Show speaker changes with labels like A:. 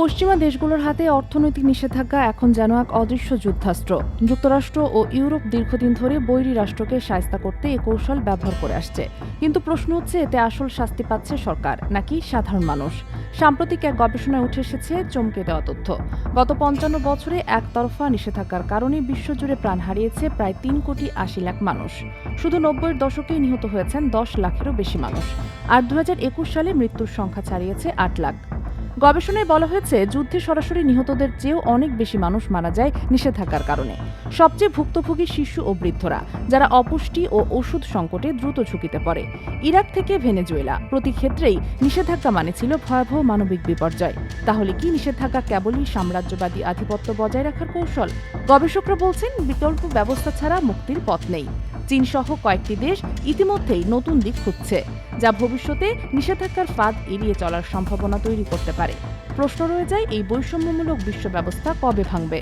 A: পশ্চিমা দেশগুলোর হাতে অর্থনৈতিক নিষেধাজ্ঞা এখন যেন এক অদৃশ্য যুদ্ধাস্ত্র। যুক্তরাষ্ট্র ও ইউরোপ দীর্ঘদিন ধরে বৈরী রাষ্ট্রকে সায়স্তা করতে এ কৌশল ব্যবহার করে আসছে। কিন্তু প্রশ্ন হচ্ছে, এতে আসল শাস্তি পাচ্ছে সরকার নাকি সাধারণ মানুষ? সাম্প্রতিক এক গবেষণায় উঠে এসেছে চমকে দেওয়া তথ্য। গত পঞ্চান্ন বছরে একতরফা নিষেধাজ্ঞার কারণে বিশ্বজুড়ে প্রাণ হারিয়েছে প্রায় তিন কোটি আশি লাখ মানুষ। শুধু নব্বইয়ের দশকেই নিহত হয়েছেন দশ লাখেরও বেশি মানুষ। আর দু হাজার একুশ সালে মৃত্যুর সংখ্যা ছাড়িয়েছে আট লাখ। গবেষণায় বলা হয়েছে, যুদ্ধে সরাসরি নিহতদের চেয়েও অনেক বেশি মানুষ মারা যায় নিষেধাজ্ঞার কারণে। সবচেয়ে ভুক্তভোগী শিশু ও বৃদ্ধরা, যারা অপুষ্টি ও ওষুধ সংকটে দ্রুত ঝুঁকিতে পড়ে। ইরাক থেকে ভেনেজুয়েলা, প্রতি ক্ষেত্রেই নিষেধাজ্ঞা মানে ছিল ভয়াবহ মানবিক বিপর্যয়। তাহলে কি নিষেধাজ্ঞা কেবলই সাম্রাজ্যবাদী আধিপত্য বজায় রাখার কৌশল? গবেষকরা বলছেন, বিকল্প ব্যবস্থা ছাড়া মুক্তির পথ নেই। চীনসহ কয়েকটি দেশ ইতিমধ্যেই নতুন দিক খুঁজছে, যা ভবিষ্যতে নিষেধাজ্ঞার ফাঁদ এড়িয়ে চলার সম্ভাবনা তৈরি করতে পারে। প্রশ্ন রয়ে যায়, এই বৈষম্যমূলক বিশ্ব ব্যবস্থা কবে ভাঙবে?